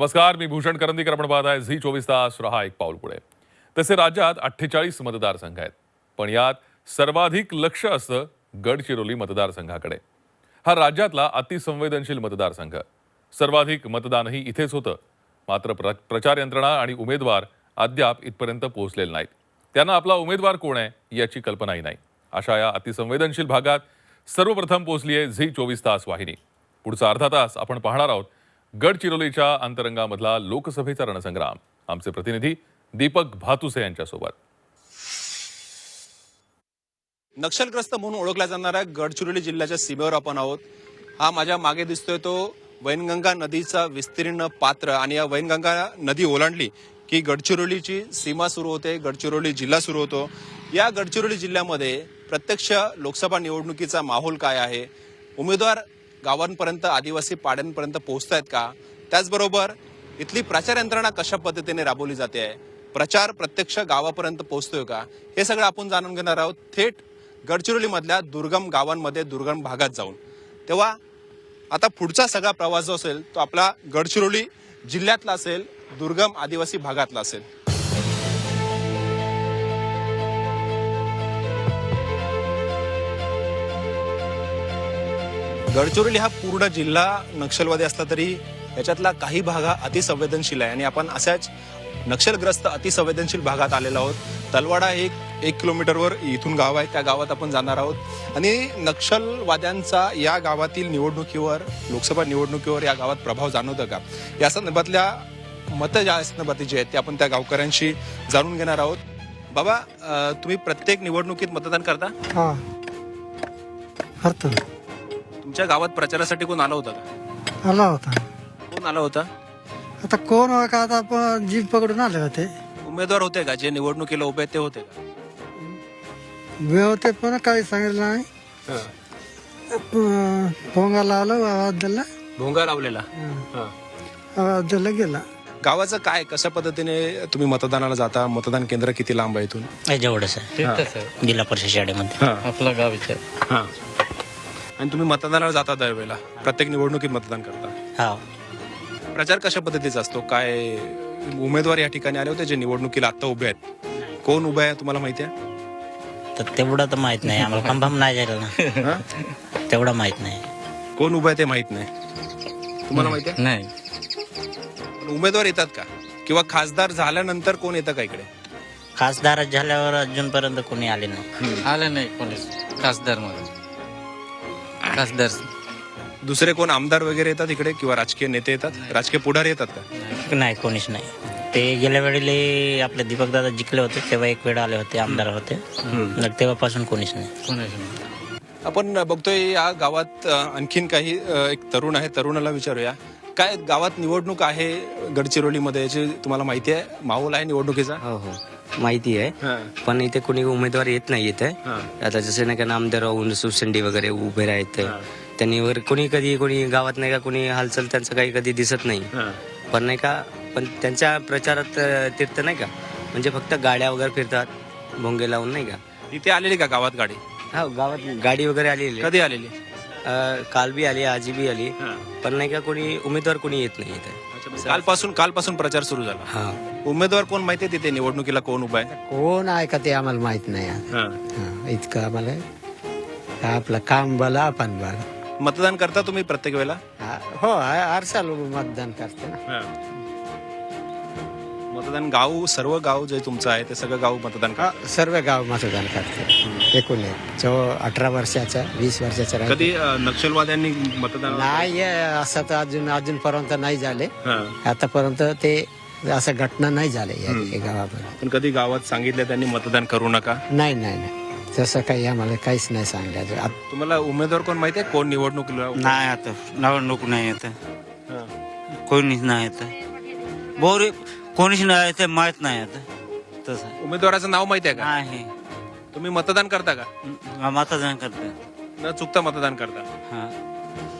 नमस्कार मी भूषण करंदीकर. आपण पाहत आहे झी चोवीस तास. रहा एक पाऊल पुढे. तसे राज्यात अठ्ठेचाळीस मतदारसंघ आहेत. पण यात सर्वाधिक लक्ष असतं गडचिरोली मतदारसंघाकडे. हा राज्यातला अतिसंवेदनशील मतदारसंघ. सर्वाधिक मतदानही इथेच होतं. मात्र प्र प्रचार यंत्रणा आणि उमेदवार अद्याप इथपर्यंत पोहोचलेले नाहीत. त्यांना आपला उमेदवार कोण आहे याची कल्पनाही नाही. अशा या अतिसंवेदनशील भागात सर्वप्रथम पोहोचली आहे झी चोवीस तास वाहिनी. पुढचा अर्धा तास आपण पाहणार आहोत गडचिरोलीच्या अंतरंगामधला लोकसभेचा रणसंग्राम. आमचे प्रतिनिधी दीपक भातुसे यांच्यासोबत. नक्षलग्रस्त म्हणून ओळखल्या जाणाऱ्या गडचिरोली जिल्ह्याच्या सीमेवर आपण आहोत. हा माझ्या मागे दिसतोय तो वैनगंगा नदीचा विस्तीर्ण पात्र आणि या वैनगंगा नदी ओलांडली की गडचिरोलीची सीमा सुरू होते गडचिरोली जिल्हा सुरू होतो. या गडचिरोली जिल्ह्यामध्ये प्रत्यक्ष लोकसभा निवडणुकीचा माहोल काय आहे? उमेदवार गावांपर्यंत आदिवासी पाड्यांपर्यंत पोहोचत आहेत का? त्याचबरोबर इथली प्रचार यंत्रणा कशा पद्धतीने राबवली जाते? आहे प्रचार प्रत्यक्ष गावापर्यंत पोहोचतोय का? हे सगळं आपण जाणून घेणार आहोत थेट गडचिरोलीमधल्या दुर्गम गावांमध्ये दुर्गम भागात जाऊन. तेव्हा आता पुढचा सगळा प्रवास जो असेल तो आपला गडचिरोली जिल्ह्यातला असेल दुर्गम आदिवासी भागातला असेल. गडचिरोली हा पूर्ण जिल्हा नक्षलवादी असला तरी याच्यातला काही भाग हा अतिसंवेदनशील आहे. आणि आपण अशाच नक्षलग्रस्त अतिसंवेदनशील भागात आलेलो आहोत. तलवाडा एक एक किलोमीटरवर इथून गाव आहे. त्या गावात आपण जाणार आहोत. आणि नक्षलवाद्यांचा या गावातील निवडणुकीवर लोकसभा निवडणुकीवर या गावात प्रभाव जाणवतं का? या संदर्भातल्या मतं ज्या संदर्भातली जी आहेत ते आपण त्या गावकऱ्यांशी जाणून घेणार आहोत. बाबा तुम्ही प्रत्येक निवडणुकीत मतदान करता? हा. करतो तुमच्या गावात प्रचारासाठी कोण आलं होतं का? आला होता. कोण आलं होतं? आता कोण हो का? आता आपण जीप पकडून आले होते. उमेदवार होते का? जे निवडणुकीला उभे आहेत ते होते का? वे होते पण काही सांगितलं नाही. अं, पोंगाला आलो आवाज दिला भोंगा लावलेला. आवाज दिला गेला. गावाचं काय कशा पद्धतीने तुम्ही मतदानाला जाता? मतदान केंद्र किती लांब आहे इथून? हे जेवढंच आहे जिल्हा परिषद शाळेमध्ये. आपलं गाव इथं. आणि तुम्ही मतदानाला जाता दरवेळेला. प्रत्येक निवडणुकीत मतदान करता. हा. प्रचार कशा पद्धतीचा असतो? काय उमेदवार या ठिकाणी आले होते जे निवडणुकीला आता उभे आहेत? कोण उभे आहे तुम्हाला माहिती आहे? तर तेवढं तर माहीत नाही. आम्हाला कन्फर्म नाही झालं ना. तेवढं माहीत नाही. कोण उभं आहे ते माहीत नाही. तुम्हाला माहिती आहे? नाही. पण उमेदवार येतात का? किंवा खासदार झाल्यानंतर कोण येतं का इकडे? खासदार झाल्यावर अजूनपर्यंत कोणी आले नाही. आलं नाही कोणीच. खासदारमध्ये खासदार दुसरे कोण आमदार वगैरे येतात इकडे किंवा राजकीय नेते येतात? राजकीय पुढारी येतात का? नाही कोणीच नाही. ते गेल्या वेळेला आपले दीपक दादा जिंकले होते तेव्हा एक वेळ आले होते आमदार होते. मग तेव्हापासून कोणीच नाही. कोणीच नाही. आपण बघतोय या गावात अ, आणखीन काही अ, एक तरुण आहे तरुणाला विचारूया. काय गावात निवडणूक आहे गडचिरोलीमध्ये याची तुम्हाला माहिती आहे? माहोल आहे निवडणुकीचा. हो हो. माहिती आहे. पण इथे कोणी उमेदवार येत नाही इथे. आता जसे नाही का नामदार राहून सुसंडी वगैरे उभे राहत. त्यांनी वर कोणी कधी कोणी गावात नाही का कोणी हालचाल त्यांचं काही कधी दिसत नाही. पण नाही का पण त्यांच्या प्रचारात तीर्थ नाही का? म्हणजे फक्त गाड्या वगैरे फिरतात भोंगे लावून नाही का? इथे आलेली का गावात गाडी? हा गावात गाडी वगैरे आलेली. कधी आलेली? काल बी आली आजी बी आली. पण नाही का कोणी उमेदवार कोणी येत नाही इथे. कालपासून कालपासून प्रचार सुरू झाला. हा. उमेदवार कोण माहिती आहे तिथे निवडणुकीला कोण उभा आहे? कोण आहे का ते आम्हाला माहीत नाही आता. हा, इतकं आम्हाला आपलं काम बला आपण बघा मतदान करता तुम्ही प्रत्येक वेळेला? हा, हो आरसाल मतदान करते ना. मतदान गाव सर्व गाव जे तुमचं आहे ते सगळं गाव मतदान हा, करतं. सर्व गाव मतदान करते. एकूण एक. चौ अठरा वर्षाचा वीस वर्षाचा राहील. कधी अ, नक्षलवाद्यांनी मतदान नाही असं तर अजून अजूनपर्यंत नाही झाले. आतापर्यंत ते असं घटना नाही झाले या या गावामध्ये. पण कधी गावात सांगितलं त्यांनी मतदान करू नका? नाही नाही नाही. तसं काही आम्हाला काहीच नाही सांगलं अजून. आत- तुम्हाला उमेदवार कोण माहिती आहे? कोण निवडणुकीला उभा नाही आता निवडणूक नाही येत? हा. कोणीच नाही येत. बोर कोणीच नाही येत माहीत नाही येत तसं. उमेदवाराचं नाव माहिती आहे का? नाही. तुम्ही मतदान करता का? मतदान करत. न चुकता मतदान करता. हा.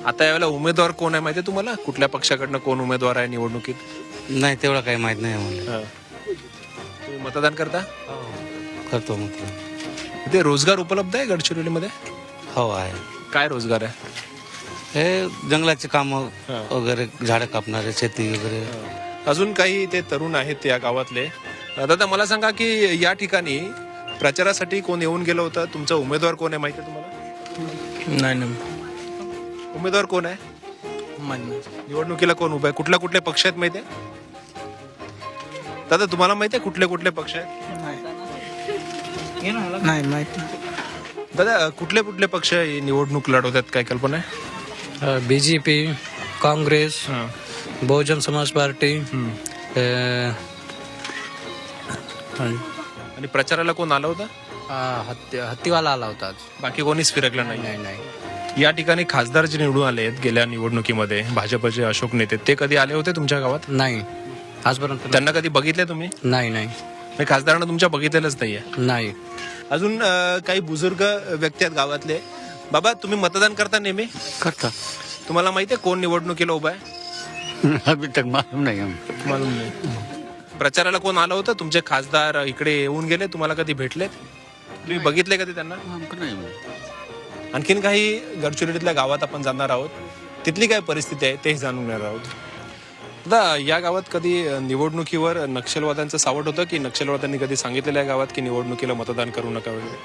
आता यावेळेला उमेदवार कोण आहे माहिती आहे तुम्हाला? कुठल्या पक्षाकडनं कोण उमेदवार आहे निवडणुकीत? नाही तेवढं काही माहीत नाही आम्हाला. तुम्ही मतदान करता? करतो मग इथे रोजगार उपलब्ध आहे गडचिरोलीमध्ये? हो आहे. काय रोजगार आहे? हे जंगलाचे काम वगैरे झाडं कापणारे शेती वगैरे. अजून काही ते तरुण आहेत या गावातले. दादा मला सांगा की या ठिकाणी प्रचारासाठी कोण येऊन गेलं होतं? तुमचा उमेदवार कोण आहे? माहिती आहे तुम्हाला? नाही नाही. उमेदवार कोण आहे? निवडणुकीला कोण उभा आहे? कुठल्या कुठले पक्ष आहेत माहिती आहे? दादा तुम्हाला माहिती आहे कुठले कुठले पक्ष आहेत? नाही. माहिती दादा कुठले कुठले पक्ष निवडणूक लढवतात? काय कल्पना आहे? बीजेपी काँग्रेस बहुजन समाज पार्टी आणि प्रचाराला कोण आलं होतं? हत्ती हत्तीवाला आला होता आज. बाकी कोणीच फिरकलं नाही. नाही नाही. या ठिकाणी खासदार जे निवडून आले आहेत गेल्या निवडणुकीमध्ये भाजपचे अशोक नेते ते कधी आले होते तुमच्या गावात? नाही. आजपर्यंत त्यांना कधी बघितले तुम्ही? नाही नाही. नाही, खासदारांना तुमच्या बघितलेलंच नाहीये. नाही. अजून अं, काही बुजुर्ग व्यक्ती आहेत गावातले. बाबा तुम्ही मतदान करता नेहमी? करता. तुम्हाला माहिती आहे कोण निवडणुकीला उभा आहे? अभी तक मालूम नाही हम मालूम नाही. प्रचाराला कोण आलं होतं? तुमचे खासदार इकडे येऊन गेले तुम्हाला कधी भेटलेत तुम्ही बघितले कधी त्यांना? आणखीन काही गडचिरोलीतल्या गावात आपण जाणार आहोत. तिथली काय परिस्थिती आहे तेही जाणून घेणार आहोत. दादा या गावात कधी निवडणुकीवर नक्षलवाद्यांचं सावट होतं की नक्षलवाद्यांनी कधी सांगितलेलं आहे गावात की निवडणुकीला मतदान करू नका वगैरे?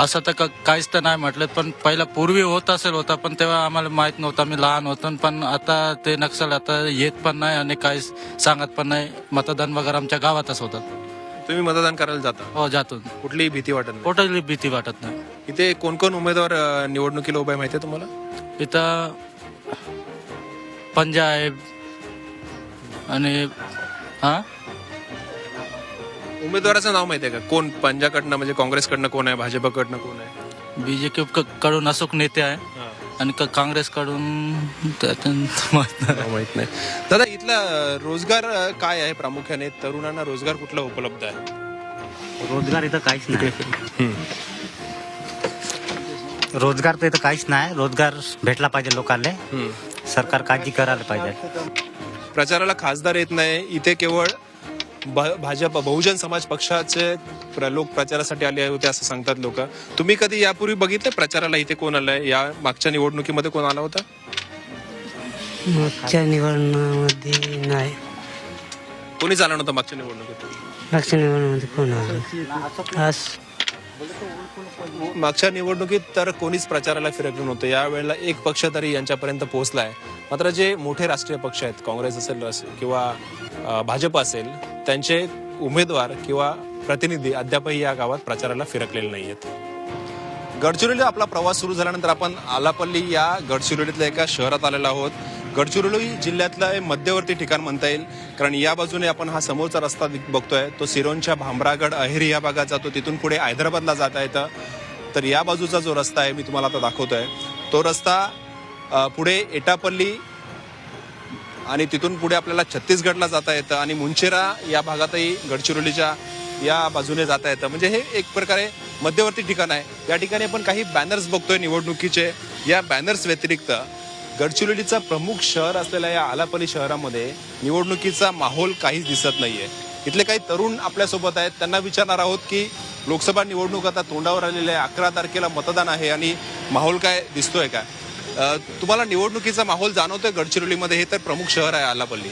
असं तर काहीच तर नाही म्हटलं पण पहिला पूर्वी होत असेल होता पण तेव्हा आम्हाला माहीत नव्हतं मी लहान होतो पण आता ते नक्षल आता येत पण नाही आणि काही सांगत पण नाही. मतदान वगैरे आमच्या गावातच होतात. तुम्ही मतदान करायला जाता? हो जातो. कुठलीही भीती वाटत नाही? कुठली भीती वाटत नाही. इथे कोण कोण उमेदवार अं, निवडणुकीला उभा आहे माहिती आहे तुम्हाला? इथं पंजाब आणि हा? उमेदवाराचं नाव माहिती आहे का? कोण पंजाकडनं म्हणजे काँग्रेसकडनं कोण आहे भाजपकडनं कोण आहे? बीजेपी कडून अशोक नेते आहे आणि क- काँग्रेसकडून त्यातून माहीत नाही. नाव माहीत नाही. दादा इथला अं, रोजगार अं, काय आहे प्रामुख्याने? तरुणांना रोजगार कुठला उपलब्ध आहे? रोजगार इथं काहीच नाही. रोजगार तर इथं काहीच नाही. रोजगार भेटला पाहिजे लोकांना सरकार काळजी करायला पाहिजे. प्रचाराला खासदार येत नाही. इथे केवळ भाजप बहुजन समाज पक्षाचे लोक प्रचारासाठी आले होते असं सांगतात लोक. तुम्ही कधी यापूर्वी बघितलं प्रचाराला इथे कोण आलंय? या मागच्या निवडणुकीमध्ये कोण आला होता? मागच्या निवडणुकीमध्ये नाही. कोणीच आला नव्हतं मागच्या निवडणुकीत? मागच्या निवडणुकीमध्ये कोण आलं? मागच्या निवडणुकीत तर कोणीच प्रचाराला फिरकलं नव्हतं. यावेळेला एक पक्ष तरी यांच्यापर्यंत पोहोचला आहे. मात्र जे मोठे राष्ट्रीय पक्ष आहेत काँग्रेस असेल किंवा भाजप असेल त्यांचे उमेदवार किंवा प्रतिनिधी अद्यापही या गावात प्रचाराला फिरकलेले नाही आहेत गडचिरोलीला आपला प्रवास सुरू झाल्यानंतर आपण आलापल्ली या गडचिरोलीतल्या एका शहरात आलेलो आहोत. गडचिरोली जिल्ह्यातलं मध्यवर्ती ठिकाण म्हणता येईल. कारण या बाजूने आपण हा समोरचा रस्ता बघतोय. तो सिरोंच्या भांबरागड अहेरी या भागात जातो. तिथून पुढे हैदराबादला जाता येतं. तर या बाजूचा जो रस्ता आहे मी तुम्हाला आता दाखवतोय. तो रस्ता पुढे एटापल्ली आणि तिथून पुढे आपल्याला छत्तीसगडला जाता येतं आणि मुंचेरा या भागातही गडचिरोलीच्या या बाजूने जाता येतं. म्हणजे हे एक प्रकारे मध्यवर्ती ठिकाण आहे. या ठिकाणी आपण काही बॅनर्स बघतोय निवडणुकीचे. या बॅनर्स व्यतिरिक्त गडचिरोलीचा प्रमुख शहर असलेल्या या आलापल्ली शहरामध्ये निवडणुकीचा माहोल काहीच दिसत नाहीये. इथले काही तरुण आपल्यासोबत आहेत. त्यांना विचारणार आहोत की लोकसभा निवडणूक आता तोंडावर आलेली आहे. अकरा तारखेला मतदान आहे आणि माहोल काय दिसतोय का? तुम्हाला निवडणुकीचा माहोल जाणवतोय गडचिरोलीमध्ये? हे तर प्रमुख शहर आहे आलापल्ली.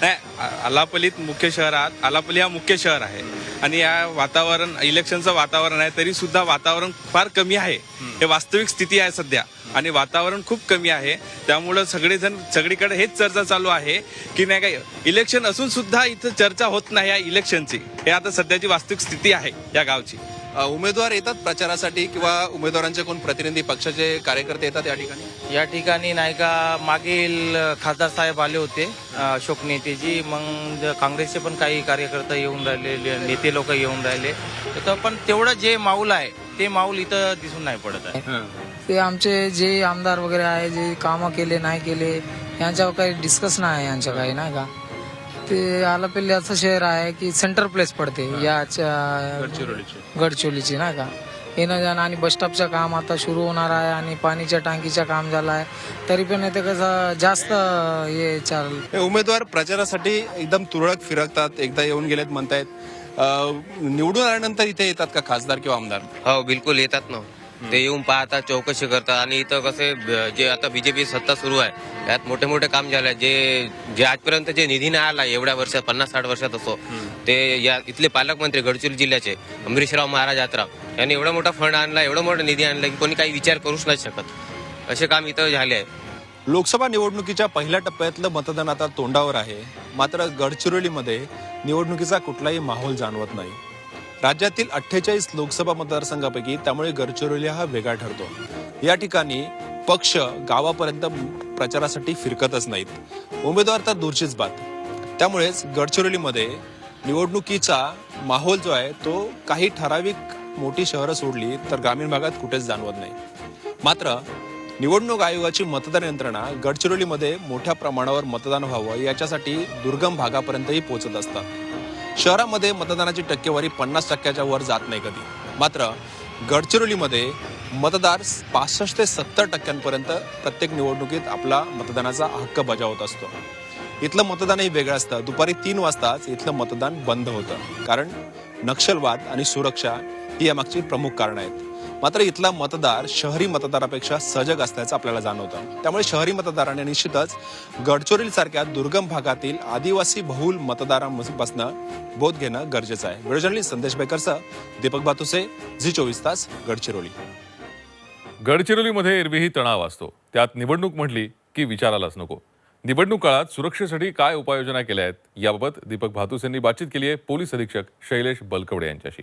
नाही आलापलीत मुख्य मुख्य शहरात आलापली हा मुख्य शहर आहे. आणि या वातावरण इलेक्शनचं वातावरण आहे तरी सुद्धा वातावरण फार कमी आहे. हे वास्तविक स्थिती आहे सध्या. आणि वातावरण खूप कमी आहे. त्यामुळं सगळेजण सगळीकडे हेच चर्चा चालू आहे की नाही काय इलेक्शन असून सुद्धा इथं चर्चा होत नाही या इलेक्शनची. हे आता सध्याची वास्तविक स्थिती आहे या गावची. उमेदवार येतात प्रचारासाठी किंवा उमेदवारांचे कोण प्रतिनिधी पक्षाचे कार्यकर्ते येतात या ठिकाणी? या ठिकाणी नाही का मागील खासदार साहेब आले होते अशोक नेतेजी. मग काँग्रेसचे पण काही कार्यकर्ते येऊन राहिले नेते लोक येऊन राहिले. तर पण तेवढं जे माऊल आहे ते माऊल इथं दिसून नाही पडत आहे. ते आमचे जे आमदार वगैरे आहे जे कामं केले नाही केले यांच्यावर काही डिस्कस नाही आहे यांच्या काही नाही का? ते आलापल्ली असं शहर आहे की सेंटर प्लेस पडते. याच्या गडचोलीची नाही का? येणं जाणं आणि बस स्टॉपचं काम आता सुरू होणार आहे आणि पाणीच्या टाकीचं काम झालं आहे. तरी पण इथे कसं जास्त हे चाल हे उमेदवार प्रचारासाठी एकदम तुरळक फिरकतात. एकदा येऊन गेलेत म्हणतायत. निवडून आल्यानंतर इथे येतात का खासदार किंवा आमदार? हो बिलकुल येतात ना. ते येऊन पाहतात चौकशी करतात. आणि इथं कसे जे आता बीजेपी सत्ता सुरू आहे त्यात मोठे मोठे काम झाले जे जे आजपर्यंत जे निधी नाही आला एवढ्या वर्षात पन्नास साठ वर्षात असो ते या इथले पालकमंत्री गडचिरोली जिल्ह्याचे अमरीशराव महाराज यात्रा यांनी एवढा मोठा फंड आणला एवढा मोठा निधी आणला की कोणी काही विचार करूच नाही शकत. असे काम इथं झाले आहे लोकसभा निवडणुकीच्या पहिल्या टप्प्यातलं मतदान आता तोंडावर आहे. मात्र गडचिरोलीमध्ये निवडणुकीचा कुठलाही माहोल जाणवत नाही. राज्यातील अठ्ठेचाळीस लोकसभा मतदारसंघापैकी त्यामुळे गडचिरोली हा वेगळा ठरतो. या ठिकाणी पक्ष गावापर्यंत प्रचारासाठी फिरकतच नाहीत. उमेदवार तर दूरचीच बात. त्यामुळेच गडचिरोलीमध्ये निवडणुकीचा माहोल जो आहे तो काही ठराविक मोठी शहरं सोडली तर ग्रामीण भागात कुठेच जाणवत नाही. मात्र निवडणूक आयोगाची मतदान यंत्रणा गडचिरोलीमध्ये मोठ्या प्रमाणावर मतदान व्हावं याच्यासाठी दुर्गम भागापर्यंतही पोहोचत असतात. शहरामध्ये मतदानाची टक्केवारी पन्नास टक्क्याच्या वर जात नाही कधी. मात्र गडचिरोलीमध्ये मतदार पासष्ट ते सत्तर टक्क्यांपर्यंत प्रत्येक निवडणुकीत आपला मतदानाचा हक्क बजावत असतो. इथलं मतदानही वेगळं असतं. दुपारी तीन वाजताच इथलं मतदान बंद होतं. कारण नक्षलवाद आणि सुरक्षा ही यामागची प्रमुख कारणं आहेत. मात्र इथला मतदार शहरी मतदारापेक्षा सजग असल्याचं आपल्याला जाणवतं. त्यामुळे शहरी मतदाराने निश्चितच गडचिरोली सारख्या दुर्गम भागातील आदिवासी बहुल मतदारांपासून बोध घेणं गरजेचं आहे. व्हिडिओ जर्नलिस्ट संदेश बेकरसह दीपक बातुसे झी चोवीस तास गडचिरोली. गडचिरोलीमध्ये एरवीही तणाव असतो. त्यात निवडणूक म्हटली की विचारालाच नको. निवडणूक काळात सुरक्षेसाठी काय उपाययोजना केल्या आहेत याबाबत दीपक भातुस यांनी बातचीत केली आहे पोलीस अधीक्षक शैलेश बलकवडे यांच्याशी.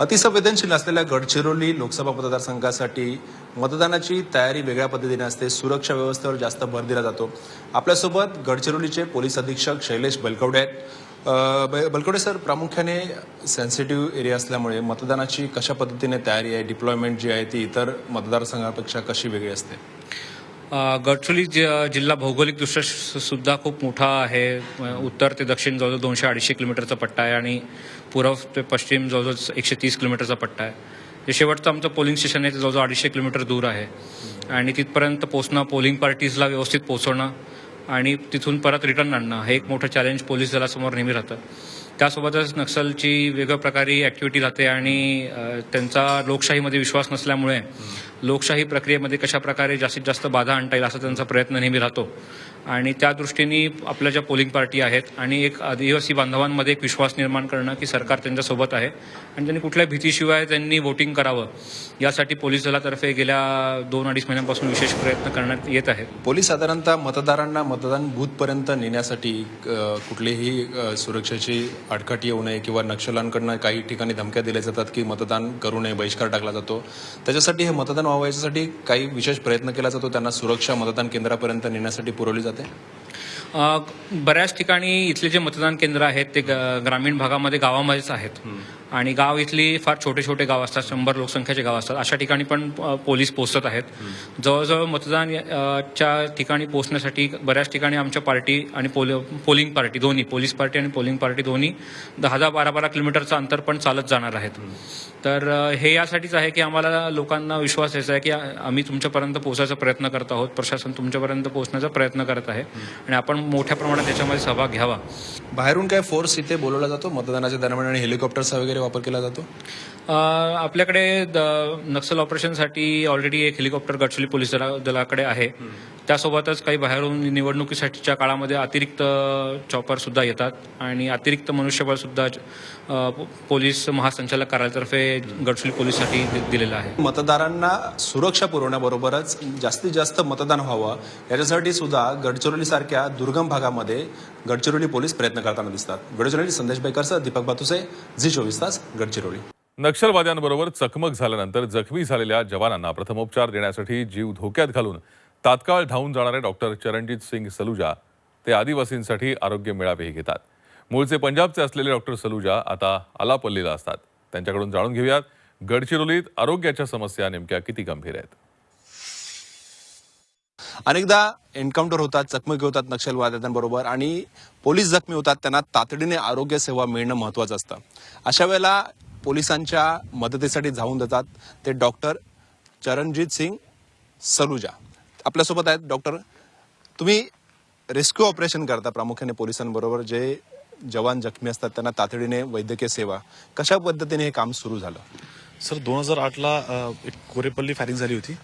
अतिसंवेदनशील असलेल्या गडचिरोली लोकसभा मतदारसंघासाठी मतदानाची तयारी वेगळ्या पद्धतीने असते. सुरक्षा व्यवस्थेवर जास्त भर दिला जातो. आपल्यासोबत गडचिरोलीचे पोलीस अधीक्षक शैलेश बलकवडे आहेत. ब- बलकवडे सर प्रामुख्याने सेन्सिटिव्ह एरिया असल्यामुळे मतदानाची कशा पद्धतीने तयारी आहे डिप्लॉयमेंट जी आहे ती इतर मतदारसंघापेक्षा कशी वेगळी असते? गडचिरोली जि- जिल्हा भौगोलिकदृष्ट्या सुद्धा खूप मोठा आहे. उत्तर ते दक्षिण जवळजवळ दोनशे अडीचशे किलोमीटरचा पट्टा आहे आणि पूर्व ते पश्चिम जवळजवळ एकशे तीस किलोमीटरचा पट्टा आहे. जे शेवटचं आमचं पोलिंग स्टेशन आहे ते जवळजवळ अडीचशे किलोमीटर दूर आहे. आणि तिथपर्यंत पोचणं पोलिंग पार्टीजला व्यवस्थित पोचवणं आणि तिथून परत रिटर्न आणणं हे एक मोठं चॅलेंज पोलीस दलासमोर नेहमी राहतं. त्यासोबतच नक्षलची वेगळ्या प्रकारे ॲक्टिव्हिटी राहते आणि त्यांचा लोकशाहीमध्ये विश्वास नसल्यामुळे लोकशाही प्रक्रियेमध्ये कशा प्रकारे जास्तीत जास्त बाधा आणता येईल असा त्यांचा प्रयत्न नेहमी राहतो. आणि त्या दृष्टीने आपल्या ज्या पोलिंग पार्टी आहेत आणि एक आदिवासी बांधवांमध्ये एक विश्वास निर्माण करणं की सरकार त्यांच्यासोबत आहे. आणि त्यांनी कुठल्या भीतीशिवाय त्यांनी वोटिंग करावं यासाठी पोलीस दलातर्फे गेल्या दोन अडीच महिन्यांपासून विशेष प्रयत्न करण्यात येत आहेत. पोलीस साधारणतः मतदारांना मतदान बूथपर्यंत नेण्यासाठी कुठलीही सुरक्षेची अडकट येऊ नये किंवा नक्षलांकडनं काही ठिकाणी धमक्या दिल्या जातात की मतदान करू नये बहिष्कार टाकला जातो. त्याच्यासाठी हे मतदान व्हावं याच्यासाठी काही विशेष प्रयत्न केला जातो. त्यांना सुरक्षा मतदान केंद्रापर्यंत नेण्यासाठी पुरवली जाते. अ, बऱ्याच ठिकाणी इथले जे मतदान केंद्र आहेत ते ग्रामीण भागामध्ये गावामध्येच आहेत. आणि गाव इथली फार छोटे छोटे गाव असतात शंभर लोकसंख्येचे गाव असतात. अशा ठिकाणी पण पोलीस पोहोचत आहेत. जवळजवळ मतदान च्या ठिकाणी पोहोचण्यासाठी बऱ्याच ठिकाणी आमच्या पार्टी आणि पोल- पोलिंग पार्टी दोन्ही पोलीस पार्टी आणि पोलिंग पार्टी दोन्ही दहा दहा बारा बारा किलोमीटरचं अंतर पण चालत जाणार आहेत. तर हे यासाठीच आहे की आम्हाला लोकांना विश्वास द्यायचा आहे की आम्ही तुमच्यापर्यंत पोहोचायचा प्रयत्न करत आहोत. प्रशासन तुमच्यापर्यंत पोहोचण्याचा प्रयत्न करत आहे. आणि आपण मोठ्या प्रमाणात त्याच्यामध्ये सहभाग घ्यावा. बाहेरून काय फोर्स इथे बोलवला जातो? मतदानाच्या दरम्यान आणि हेलिकॉप्टरचा वगैरे वापर केला जातो? आपल्याकडे नक्सल ऑपरेशनसाठी ऑलरेडी एक हेलिकॉप्टर गडचिरोली पोलीस दला दलाकडे आहे. त्यासोबतच काही बाहेरून निवडणुकीसाठीच्या काळामध्ये अतिरिक्त चॉपर सुद्धा येतात. आणि अतिरिक्त मनुष्यबळ सुद्धा अ, पोलीस महासंचालक कार्यालयातर्फे गडचिरोली पोलीससाठी दिलेलं आहे. मतदारांना सुरक्षा पुरवण्याबरोबरच जास्तीत जास्त मतदान व्हावं याच्यासाठी सुद्धा गडचिरोली सारख्या दुर्गम भागामध्ये गडचिरोली पोलीस प्रयत्न करताना दिसतात. गडचिरोली संदेश बेकरसह दीपक बातुसे झी चोवीस तास गडचिरोली. नक्षलवाद्यांबरोबर चकमक झाल्यानंतर जखमी झालेल्या जवानांना प्रथमोपचार देण्यासाठी जीव धोक्यात घालून तात्काळ धावून जाणारे डॉक्टर चरणजीत सिंग सलुजा ते आदिवासींसाठी आरोग्य मेळावेही घेतात. मूळचे पंजाबचे असलेले डॉक्टर सलुजा आता आलापल्लीला असतात. त्यांच्याकडून जाणून घेऊयात गडचिरोलीत आरोग्याच्या समस्या नेमक्या किती गंभीर आहेत? अनेकदा एन्काउंटर होतात चकमकी होतात नक्षलवाद्यांबरोबर आणि पोलीस जखमी होतात त्यांना तातडीने आरोग्य सेवा मिळणं महत्वाचं असतं. अशा वेळेला पोलिसांच्या मदतीसाठी धावून देतात ते डॉक्टर चरणजीत सिंग सलुजा. आपल्यासोबत आहेत डॉक्टर. तुम्ही रेस्क्यू ऑपरेशन करता प्रामुख्याने पोलिसांबरोबर जे जवान जखमी असतात त्यांना तातडीने वैद्यकीय सेवा. कशा पद्धतीने हे काम सुरू झालं? सर दोन हजार आठला एक कोरेपल्ली फायरिंग झाली होती.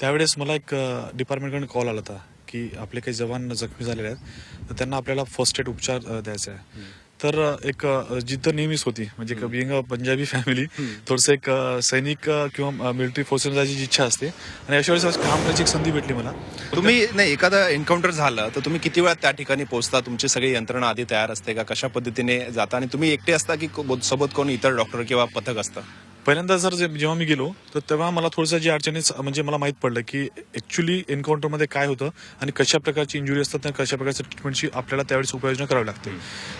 त्यावेळेस मला एक डिपार्टमेंटकडून कॉल आला होता की आपले काही जवान जखमी झालेले आहेत तर त्यांना आपल्याला फर्स्ट एड उपचार द्यायचा आहे तर एक जिद्द नेहमीच होती. म्हणजे बिंग अ पंजाबी फॅमिली थोडंसं एक सैनिक किंवा मिलिटरी फोर्सेस जायची इच्छा असते. आणि अशा वेळेस काम करण्याची एक संधी भेटली मला. तुम्ही नाही एखादं एन्काउंटर झालं तर तुम्ही किती वेळात त्या ठिकाणी पोहोचता? तुमची सगळी यंत्रणा आधी तयार असते का? कशा पद्धतीने जाता? आणि तुम्ही एकटे असता को- सोबत कोण इतर डॉक्टर किंवा पथक असतं? पहिल्यांदा जर जे- जेव्हा मी गेलो तर तेव्हा मला थोडंसं जी अडचणी म्हणजे मला माहीत पडलं की ऍक्च्युली एन्काउंटरमध्ये काय होतं आणि कशा प्रकारची इंजुरी असतात आणि कशा प्रकारच्या ट्रीटमेंटची आपल्याला त्यावेळेस उपाययोजना करावी लागते.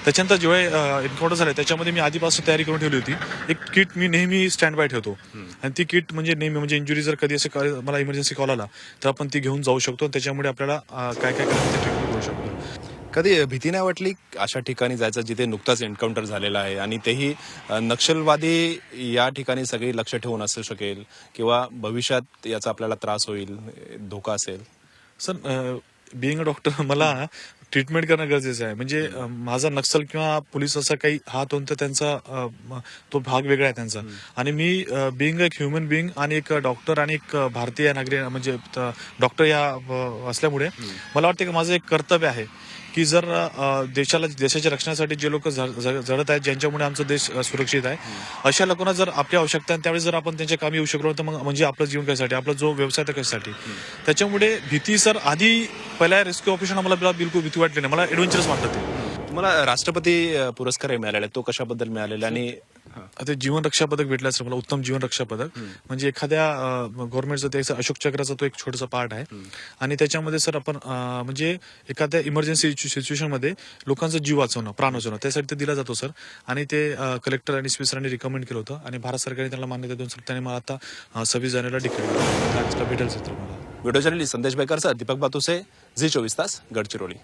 त्याच्यानंतर जेव्हा एन्काउंटर झालं त्याच्यामध्ये मी आधीपासून तयारी करून ठेवली होती. एक किट मी नेहमी स्टँड बाय ठेवतो. आणि ती किट म्हणजे नेहमी म्हणजे इंजुरी जर कधी असं क- मला इमर्जन्सी कॉल आला तर आपण ती घेऊन जाऊ शकतो आणि त्याच्यामुळे आपल्याला काय काय करायचं ते ट्रीटमेंट करू शकतो. कधी भीती नाही वाटली अशा ठिकाणी जायचं जिथे नुकताच एन्काउंटर झालेला आहे? आणि तेही नक्षलवादी या ठिकाणी सगळी लक्ष ठेवून असू शकेल किंवा भविष्यात याचा आपल्याला त्रास होईल धोका असेल? सर बिईंग अ डॉक्टर मला ट्रीटमेंट करणं गरजेचं आहे. म्हणजे माझा नक्सल किंवा पोलीस असा काही होऊन तर त्यांचा तो भाग वेगळा आहे त्यांचा. आणि मी बिईंग एक ह्युमन बिईंग आणि एक डॉक्टर आणि एक भारतीय नागरिक म्हणजे डॉक्टर या असल्यामुळे मला वाटतं की माझं एक कर्तव्य आहे. की जर देशाला देशाच्या रक्षणासाठी जे लोक झडत आहेत ज्यांच्यामुळे आमचा देश सुरक्षित आहे अशा लोकांना जर आपली आवश्यकता आहे त्यावेळेस जर आपण त्यांच्या कामी येऊ शकलो तर मग म्हणजे आपलं जीवन कशासाठी आपला जो व्यवसाय तर कशासाठी? त्याच्यामुळे भीती सर आधी पहिल्या रेस्क्यू ऑपरेशन आम्हाला बिलकुल भीती वाटली नाही. मला ऍडव्हेंचरस वाटत ते. तुम्हाला राष्ट्रपती पुरस्कार मिळालेला आहे. तो कशाबद्दल मिळालेला आणि ते जीवन रक्षा पदक भेटलं सर मला उत्तम जीवन रक्षा पदक. म्हणजे एखाद्या गव्हर्नमेंटचं ते अशोक चक्राचा तो एक छोटासा पार्ट आहे. आणि त्याच्यामध्ये सर आपण म्हणजे एखाद्या इमर्जन्सी सिच्युएशनमध्ये लोकांचा जीव वाचवणं प्राण वाचवणं त्यासाठी ते दिला जातो सर. आणि ते कलेक्टर आणि स्पेसरांनी रिकमेंड केलं होतं. आणि भारत सरकारने त्यांना मान्यता देऊन सर त्यांनी मला आता सव्वीस जानेवारीला डिक्लेअर भेटेल सर मला video journalist Sandesh Bekar sir Deepak Batuse Zee चोवीस तास गडचिरोली.